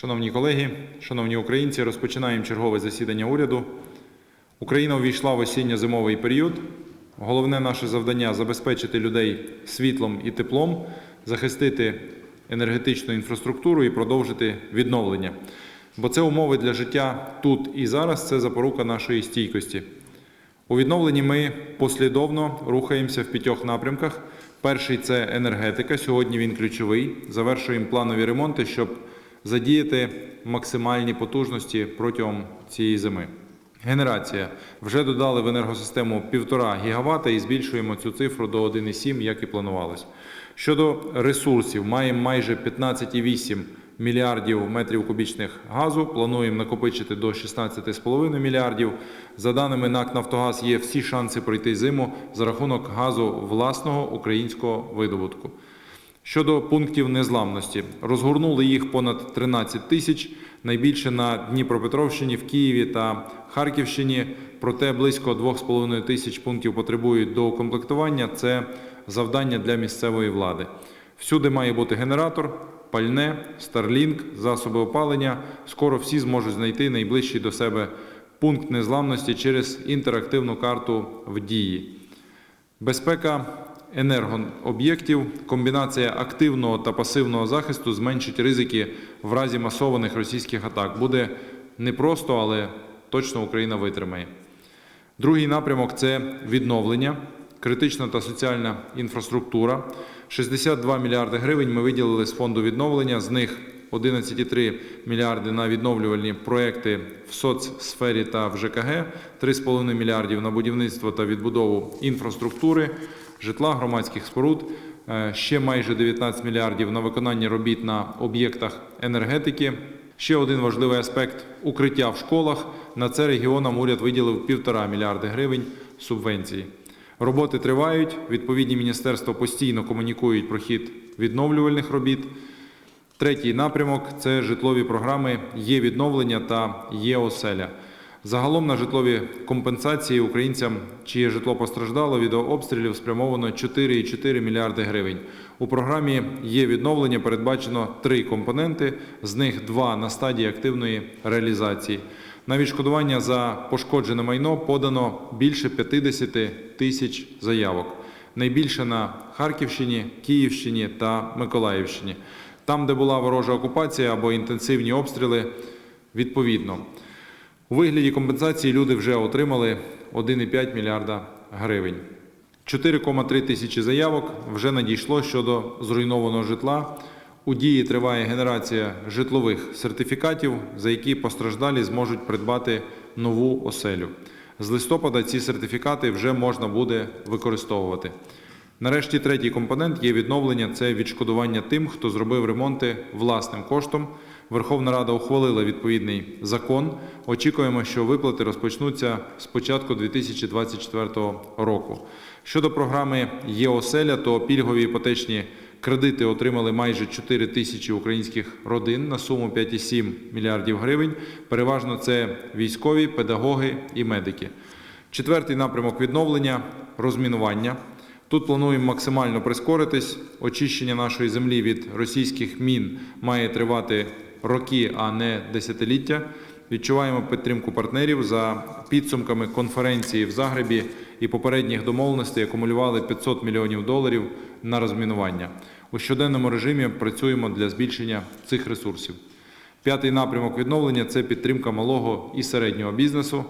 Шановні колеги, шановні українці, розпочинаємо чергове засідання уряду. Україна увійшла в осінньо-зимовий період. Головне наше завдання забезпечити людей світлом і теплом, захистити енергетичну інфраструктуру і продовжити відновлення. Бо це умови для життя тут і зараз, це запорука нашої стійкості. У відновленні ми послідовно рухаємося в п'ятьох напрямках. Перший це енергетика. Сьогодні він ключовий. Завершуємо планові ремонти, щоб задіяти максимальні потужності протягом цієї зими. Генерація. Вже додали в енергосистему 1,5 гігавата і збільшуємо цю цифру до 1,7, як і планувалось. Щодо ресурсів, маємо майже 15,8 мільярдів метрів кубічних газу. Плануємо накопичити до 16,5 мільярдів. За даними НАК «Нафтогаз», є всі шанси пройти зиму за рахунок газу власного українського видобутку. Щодо пунктів незламності, розгорнули їх понад 13 тисяч, найбільше на Дніпропетровщині, в Києві та Харківщині. Проте близько 2,5 тисяч пунктів потребують доукомплектування. Це завдання для місцевої влади. Всюди має бути генератор, пальне, Starlink, засоби опалення. Скоро всі зможуть знайти найближчий до себе пункт незламності через інтерактивну карту в дії. Безпека енергооб'єктів, комбінація активного та пасивного захисту зменшить ризики в разі масованих російських атак. Буде непросто, але точно Україна витримає. Другий напрямок це відновлення, критична та соціальна інфраструктура. 62 мільярди гривень ми виділили з фонду відновлення. З них 11,3 мільярди на відновлювальні проекти в соцсфері та в ЖКГ, 3,5 мільярдів на будівництво та відбудову інфраструктури, житла, громадських споруд. Е, Ще майже 19 мільярдів на виконання робіт на об'єктах енергетики. Ще один важливий аспект укриття в школах. На це регіонам уряд виділив півтора мільярди гривень субвенції. Роботи тривають. Відповідні міністерства постійно комунікують про хід відновлювальних робіт. Третій напрямок це житлові програми Є відновлення та Є оселя. Загалом на житлові компенсації українцям, чиє житло постраждало від обстрілів, спрямовано 4,4 мільярди гривень. У програмі є відновлення передбачено три компоненти, з них два на стадії активної реалізації. На відшкодування за пошкоджене майно подано більше 50 тисяч заявок. Найбільше на Харківщині, Київщині та Миколаївщині. Там, де була ворожа окупація або інтенсивні обстріли, відповідно. У вигляді компенсації люди вже отримали 1,5 мільярда гривень. 4,3 тисячі заявок вже надійшло щодо зруйнованого житла. У дії триває генерація житлових сертифікатів, за які постраждалі зможуть придбати нову оселю. З листопада ці сертифікати вже можна буде використовувати. Нарешті третій компонент є відновлення це відшкодування тим, хто зробив ремонти власним коштом. Верховна Рада ухвалила відповідний закон. Очікуємо, що виплати розпочнуться з початку 2024 року. Щодо програми «Є-оселя», то пільгові іпотечні кредити отримали майже 4 тисячі українських родин на суму 5,7 мільярдів гривень. Переважно це військові, педагоги і медики. Четвертий напрямок відновлення розмінування. Тут плануємо максимально прискоритись. Очищення нашої землі від російських мін має тривати роки, а не десятиліття. Відчуваємо підтримку партнерів за підсумками конференції в Загребі і попередніх домовленостей акумулювали 500 мільйонів доларів на розмінування. У щоденному режимі працюємо для збільшення цих ресурсів. П'ятий напрямок відновлення це підтримка малого і середнього бізнесу.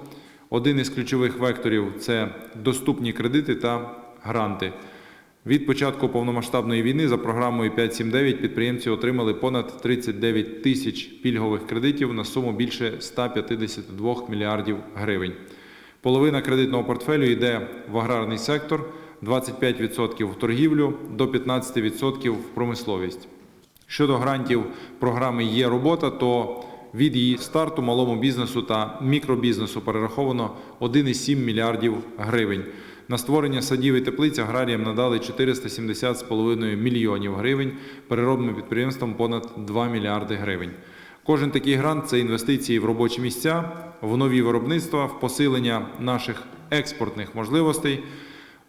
Один із ключових векторів це доступні кредити та гранти. Від початку повномасштабної війни за програмою 579 підприємці отримали понад 39 тисяч пільгових кредитів на суму більше 152 мільярдів гривень. Половина кредитного портфелю йде в аграрний сектор, 25% в торгівлю, до 15% в промисловість. Щодо грантів програми Є робота, то від її старту малому бізнесу та мікробізнесу перераховано 1,7 мільярдів гривень. На створення садів і теплиць аграріям надали 470,5 мільйонів гривень, переробним підприємствам понад 2 мільярди гривень. Кожен такий грант це інвестиції в робочі місця, в нові виробництва, в посилення наших експортних можливостей.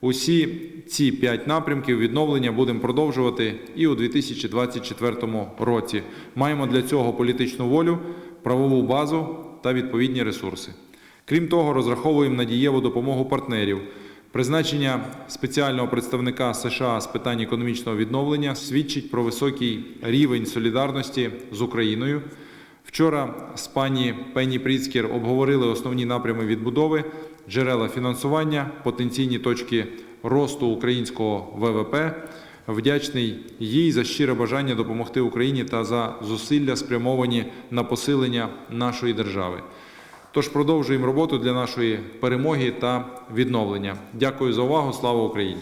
Усі ці п'ять напрямків відновлення будемо продовжувати і у 2024 році. Маємо для цього політичну волю, правову базу та відповідні ресурси. Крім того, розраховуємо на дієву допомогу партнерів. Призначення спеціального представника США з питань економічного відновлення свідчить про високий рівень солідарності з Україною. Вчора з пані Пенні Пріцкер обговорили основні напрями відбудови, джерела фінансування, потенційні точки росту українського ВВП. Вдячний їй за щире бажання допомогти Україні та за зусилля спрямовані на посилення нашої держави. Тож продовжуємо роботу для нашої перемоги та відновлення. Дякую за увагу. Слава Україні!